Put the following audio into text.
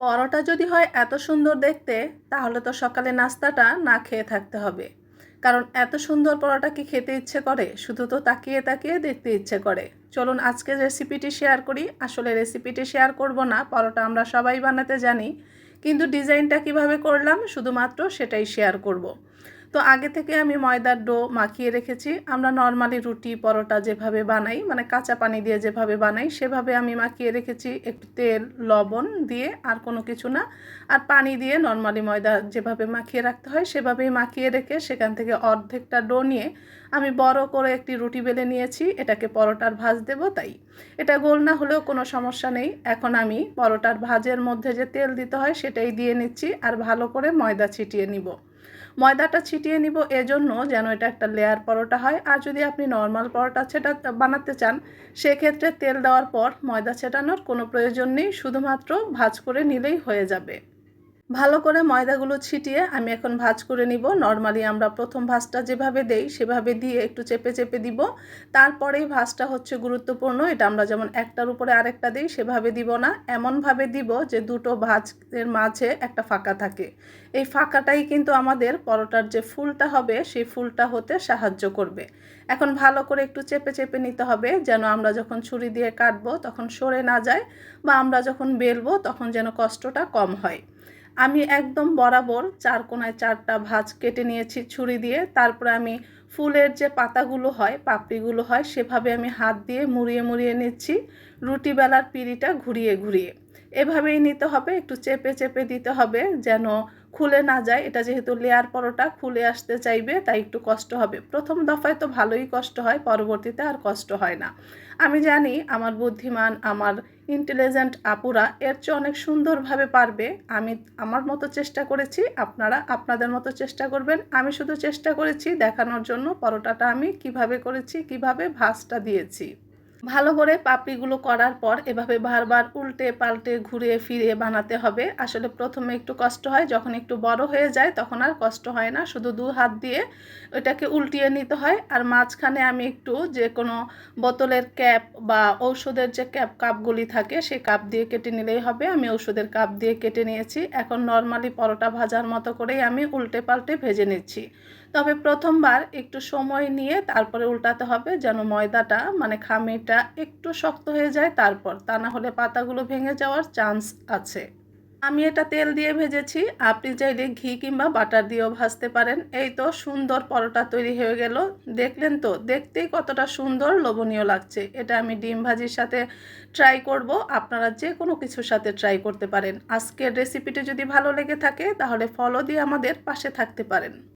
পরোটা যদি হয় এত সুন্দর দেখতে, তাহলে তো সকালে নাস্তাটা না খেয়ে থাকতে হবে। কারণ এত সুন্দর পরোটা কি খেতে ইচ্ছে করে? শুধু তো তাকিয়ে তাকিয়ে দেখতে ইচ্ছে করে। চলুন আজকে রেসিপিটি শেয়ার করি। আসলে রেসিপিটি শেয়ার করব না, পরোটা আমরা সবাই বানাতে জানি। কিন্তু ডিজাইনটা কীভাবে করলাম, শুধুমাত্র সেটাই শেয়ার করব। তো আগে থেকে আমি ময়দার ডো মাখিয়ে রেখেছি। আমরা নর্মালি রুটি, পরোটা যেভাবে বানাই মানে কাঁচা পানি দিয়ে যেভাবে বানাই, সেভাবে আমি মাখিয়ে রেখেছি একটু তেল, লবণ দিয়ে আর কোনো কিছু না। আর পানি দিয়ে নর্মালি ময়দা যেভাবে মাখিয়ে রাখতে হয়, সেভাবেই মাখিয়ে রেখে সেখান থেকে অর্ধেকটা ডো নিয়ে আমি বড় করে একটি রুটি বেলে নিয়েছি। এটাকে পরোটার ভাজ দেব তাই। এটা গোল না হলেও কোনো সমস্যা নেই। এখন আমি পরোটার ভাজের মধ্যে যে তেল দিতে হয়, সেটাই দিয়ে নিচ্ছি আর ভালো করে ময়দা ছিটিয়ে নিব। ময়দাটা ছিটিয়ে নিব, এজন্য যেন এটা একটা লেয়ার পরোটা হয়। আর যদি আপনি নর্মাল পরোটা ছেটা, বানাতে চান, সেক্ষেত্রে তেল দেওয়ার পর ময়দা ছেটানোর কোনো প্রয়োজন নেই, শুধুমাত্র ভাজ করে নিলেই হয়ে যাবে। ভালো করে ময়দাগুলো ছিটিয়ে আমি এখন ভাজ করে নিব। নর্মালি আমরা প্রথম ভাজটা যেভাবে দেই, সেভাবে দিয়ে একটু চেপে চেপে দিব। তারপরেই ভাজটা হচ্ছে গুরুত্বপূর্ণ। এটা আমরা যেমন একটার উপরে আরেকটা দিই, সেভাবে দিব না। এমনভাবে দিব যে দুটো ভাজের মাঝে একটা ফাঁকা থাকে। এই ফাঁকাটাই কিন্তু আমাদের পরোটার যে ফুলটা হবে, সেই ফুলটা হতে সাহায্য করবে। এখন ভালো করে একটু চেপে চেপে নিতে হবে, যেন আমরা যখন ছুরি দিয়ে কাটবো তখন সরে না যায় বা আমরা যখন বেলবো তখন যেন কষ্টটা কম হয়। আমি একদম বরাবর চার কোনায় চারটা ভাঁজ কেটে নিয়েছি ছুরি দিয়ে। তারপরে আমি ফুলের যে পাতাগুলো হয়, পাপড়িগুলো হয়, সেভাবে আমি হাত দিয়ে মুড়িয়ে মুড়িয়ে নিচ্ছি। রুটি বেলার পিড়িটা ঘুরিয়ে ঘুরিয়ে। এভাবেই নিতে হবে, একটু চেপে চেপে দিতে হবে যেন খুলে না যায়। এটা যেহেতু লেয়ার পরোটা, খুলে আসতে চাইবে, তাই একটু কষ্ট হবে। প্রথম দফায় তো ভালোই কষ্ট হয়, পরবর্তীতে আর কষ্ট হয় না। আমি জানি আমার বুদ্ধিমান, আমার ইন্টেলিজেন্ট আপুরা এর চেয়ে অনেক সুন্দরভাবে পারবে। আমি আমার মতো চেষ্টা করেছি, আপনারা আপনাদের মতো চেষ্টা করবেন। আমি শুধু চেষ্টা করেছি দেখানোর জন্য পরোটাটা আমি কীভাবে করেছি, কীভাবে ভাজটা দিয়েছি। ভালো করে পাপড়িগুলো করার পর এভাবে বারবার উল্টে পাল্টে ঘুরে ফিরে বানাতে হবে। আসলে প্রথমে একটু কষ্ট হয়, যখন একটু বড় হয়ে যায় তখন আর কষ্ট হয় না। শুধু দু হাত দিয়ে ওইটাকে উল্টিয়ে নিতে হয়। আর মাঝখানে আমি একটু যে কোনো বোতলের ক্যাপ বা ঔষধের যে ক্যাপ, কাপগুলি থাকে সেই কাপ দিয়ে কেটে নিলেই হবে। আমি ওষুধের কাপ দিয়ে কেটে নিয়েছি। এখন নর্মালি পরোটা ভাজার মতো করেই আমি উল্টে পাল্টে ভেজে নিচ্ছি। তবে প্রথমবার একটু সময় নিয়ে তারপরে উল্টাতে হবে যেন ময়দাটা মানে খামিটা একটু শক্ত হয়ে যায় তারপর। তা না হলে পাতাগুলো ভেঙে যাওয়ার চান্স আছে। আমি এটা তেল দিয়ে ভেজেছি। আপনি চাইলে ঘি কিংবা বাটার দিয়েও ভাজতে পারেন। এই তো সুন্দর পরোটা তৈরি হয়ে গেল। দেখলেন তো, দেখতেই কতটা সুন্দর লোভনীয় লাগছে। এটা আমি ডিম ভাজির সাথে ট্রাই করব। আপনারা যে কোনো কিছুর সাথে ট্রাই করতে পারেন। আজকের রেসিপিটি যদি ভালো লেগে থাকে, তাহলে ফলো দিয়ে আমাদের পাশে থাকতে পারেন।